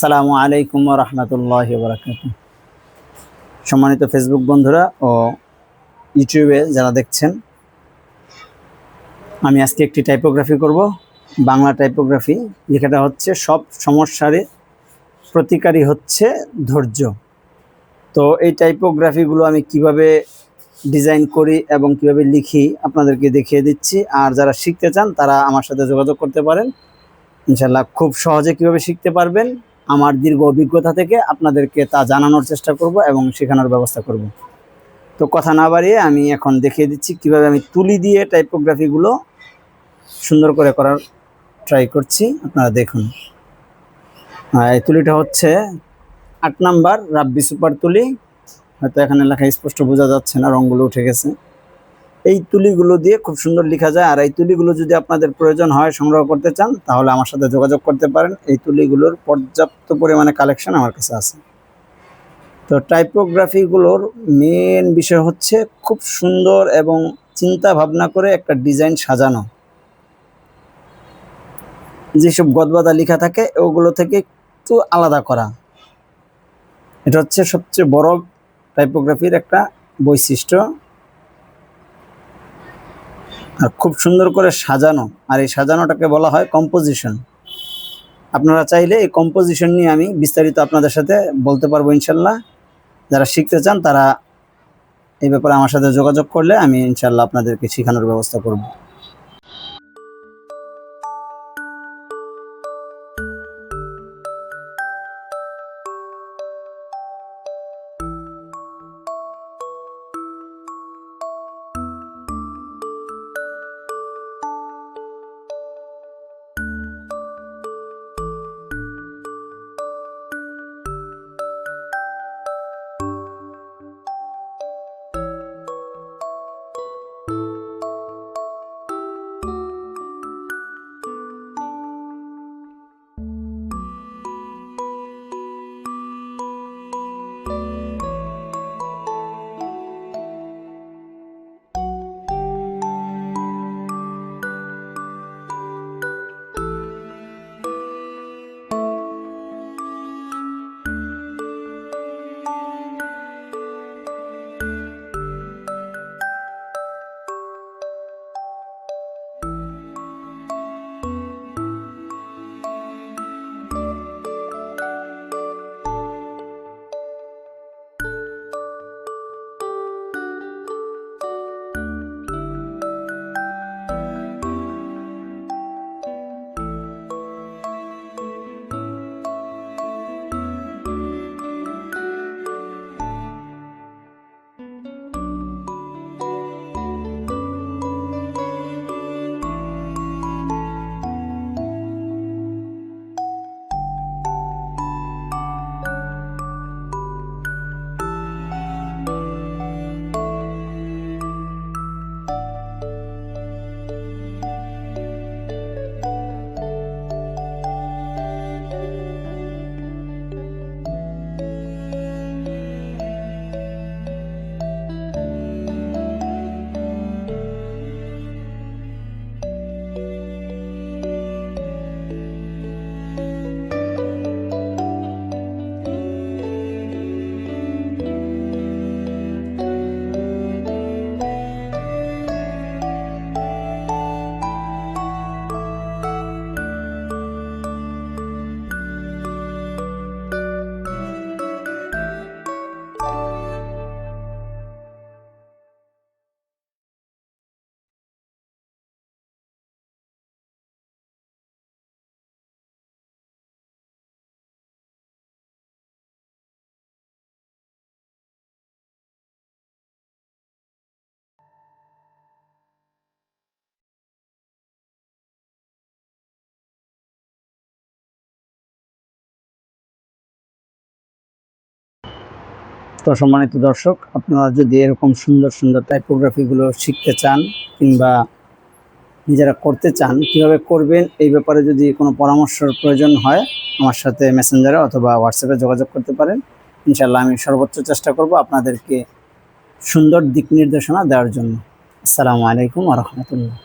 আসসালামু আলাইকুম রহমতুল্লাহ বরাকাত সম্মানিত ফেসবুক বন্ধুরা ও ইউটিউবে যারা দেখছেন, আমি আজকে একটি টাইপোগ্রাফি করব। বাংলা টাইপোগ্রাফি লেখাটা হচ্ছে, সব সমস্যারে প্রতিকারী হচ্ছে ধৈর্য। তো এই টাইপোগ্রাফিগুলো আমি কীভাবে ডিজাইন করি এবং কীভাবে লিখি আপনাদেরকে দেখিয়ে দিচ্ছি। আর যারা শিখতে চান, তারা আমার সাথে যোগাযোগ করতে পারেন। ইনশাল্লাহ খুব সহজে কীভাবে শিখতে পারবেন আমার দীর্ঘ অভিজ্ঞতা থেকে আপনাদেরকে তা জানানোর চেষ্টা করব এবং শেখানোর ব্যবস্থা করব। তো কথা না বাড়িয়ে আমি এখন দেখিয়ে দিচ্ছি কীভাবে আমি তুলি দিয়ে টাইপোগ্রাফিগুলো সুন্দর করে করার ট্রাই করছি। আপনারা দেখুন। এই তুলিটা হচ্ছে আট নাম্বার রাব্বি সুপার তুলি। হয়তো এখানে লেখা স্পষ্ট বোঝা যাচ্ছে না রঙগুলো উঠে গেছে। এই তুলিগুলো দিয়ে খুব সুন্দর লেখা যায়। আর এই তুলিগুলো যদি আপনাদের প্রয়োজন হয় সংগ্রহ করতে চান, তাহলে আমার সাথে যোগাযোগ করতে পারেন। এই তুলিগুলোর পর্যাপ্ত পরিমাণে কালেকশন আমার কাছে আছে। তো টাইপোগ্রাফিগুলোর মেন বিষয় হচ্ছে খুব সুন্দর এবং চিন্তা ভাবনা করে একটা ডিজাইন সাজানো। যেসব গদবাদা লেখা থাকে, ওগুলো থেকে একটু আলাদা করা। এটা হচ্ছে সবচেয়ে বড় টাইপোগ্রাফির একটা বৈশিষ্ট্য। খুব সুন্দর করে সাজানো। আর এই সাজানোটাকে বলা হয় কম্পোজিশন আপনারা চাইলে এই কম্পোজিশন নিয়ে আমি বিস্তারিত আপনাদের সাথে বলতে পারব ইনশাল্লাহ। যারা শিখতে চান তারা এই ব্যাপারে আমার সাথে যোগাযোগ করলে আমি ইনশাল্লাহ আপনাদেরকে শেখানোর ব্যবস্থা করব। তো সম্মানিত দর্শক, আপনারা যদি এরকম সুন্দর সুন্দর টাইপোগ্রাফিগুলো শিখতে চান কিংবা নিজেরা করতে চান, কীভাবে করবেন এই ব্যাপারে যদি কোনো পরামর্শের প্রয়োজন হয়, আমার সাথে মেসেঞ্জারে অথবা হোয়াটসঅ্যাপে যোগাযোগ করতে পারেন। ইনশাল্লাহ আমি সর্বোচ্চ চেষ্টা করব আপনাদেরকে সুন্দর দিক নির্দেশনা দেওয়ার জন্য। আসসালামু আলাইকুম রহমতুল্লাহ।